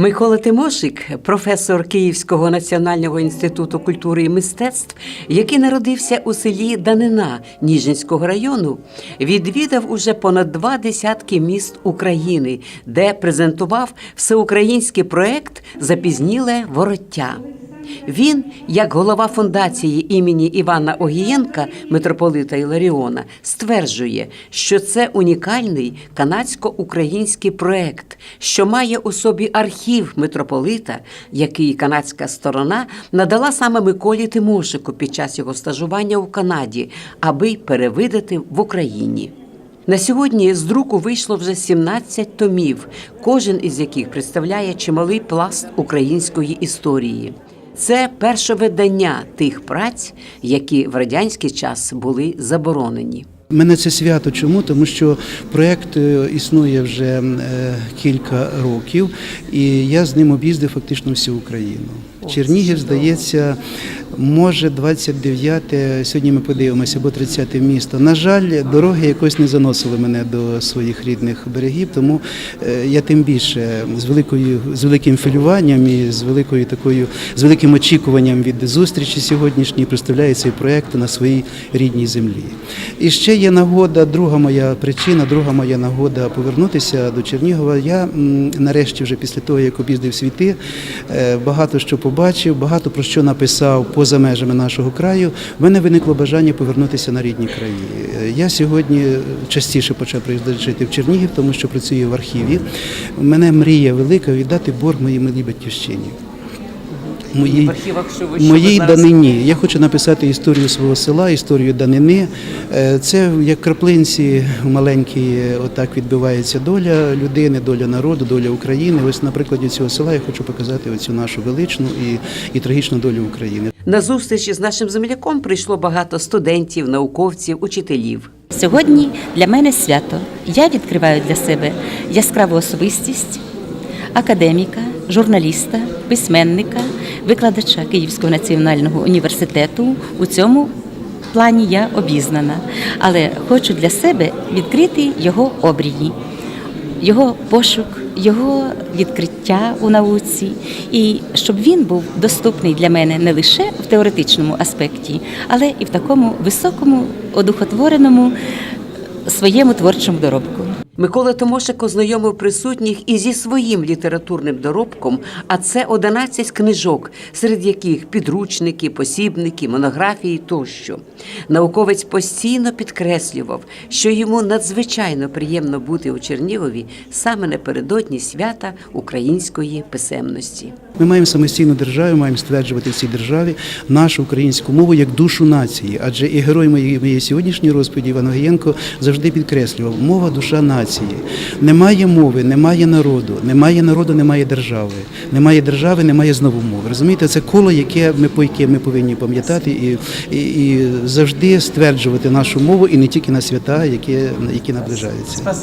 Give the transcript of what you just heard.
Микола Тимошик, професор Київського національного інституту культури і мистецтв, який народився у селі Данина Ніжинського району, відвідав уже понад два десятки міст України, де презентував всеукраїнський проект Запізніле вороття. Він, як голова фундації імені Івана Огієнка, митрополита Іларіона, стверджує, що це унікальний канадсько-український проект, що має у собі архів митрополита, який канадська сторона надала саме Миколі Тимошику під час його стажування у Канаді, аби перевидати в Україні. На сьогодні з друку вийшло вже 17 томів, кожен із яких представляє чималий пласт української історії. Це перше видання тих праць, які в радянський час були заборонені. Мене це свято чому? Тому що проєкт е, існує вже е, кілька років, і я з ним об'їздив фактично всю Україну. Чернігів, здається, може 29, сьогодні ми подивимося, або 30-те місто. На жаль, дороги якось не заносили мене до своїх рідних берегів, тому е, я тим більше з великою з великим хвилюванням і з великою такою з великим очікуванням від зустрічі сьогоднішньої представляю цей проєкт на своїй рідній землі. І ще є нагода, друга моя причина, друга моя нагода повернутися до Чернігова. Я нарешті, вже після того, як об'їздив світи, е, багато що побачив, багато про що написав поза межами нашого краю. В мене виникло бажання повернутися на рідні краї. Я сьогодні частіше почав приїздити жити в Чернігів, тому що працюю в архіві. У мене мрія велика віддати борг моїй милій батьківщині. Моїй моїй данині. Я хочу написати історію свого села, історію данини. Е, Це як краплинці маленькі, отак відбивається доля людини, доля народу, доля України. Ось на прикладі цього села я хочу показати оцю нашу величну і, і трагічну долю України. На зустрічі з нашим земляком прийшло багато студентів, науковців, учителів. Сьогодні для мене свято. Я відкриваю для себе яскраву особистість академіка, журналіста, письменника, викладача Київського національного університету. У цьому плані я обізнана, але хочу для себе відкрити його обрії, його пошук, його відкриття у науці, і щоб він був доступний для мене не лише в теоретичному аспекті, але і в такому високому, одухотвореному своєму творчому доробку. Микола Тимошик ознайомив присутніх і зі своїм літературним доробком, а це 11 книжок, серед яких підручники, посібники, монографії тощо. Науковець постійно підкреслював, що йому надзвичайно приємно бути у Чернігові саме напередодні свята української писемності. Ми маємо самостійну державу, маємо стверджувати в цій державі нашу українську мову як душу нації. Адже і герой моєї, моєї сьогоднішньої розповіді Іван Огієнко завжди підкреслював мова душа нації. Немає мови, немає народу, немає народу, немає держави. Немає держави, немає знову мови. Розумієте, це коло, яке ми по яке ми повинні пам'ятати і, і, і завжди стверджувати нашу мову і не тільки на свята, які, які наближаються.